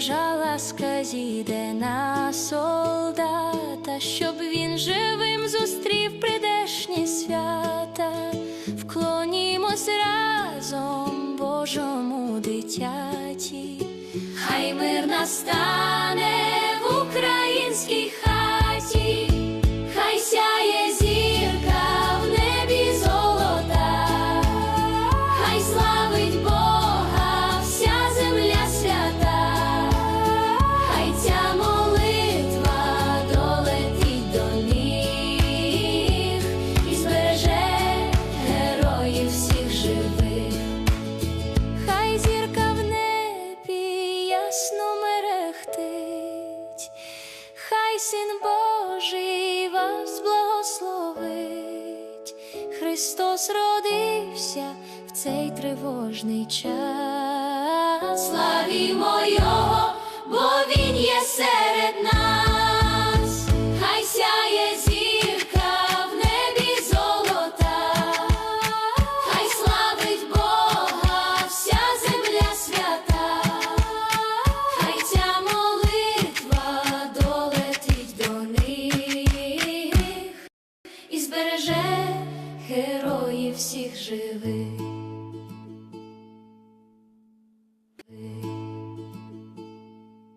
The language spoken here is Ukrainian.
Божа зійде на солдата, щоб він живим зустрів придешні свята, вклонімось разом Божому дитяті, хай мир настане в українській хаті, син Божий вас благословить. Христос родився в цей тривожний час. Славімо Його, всіх живих.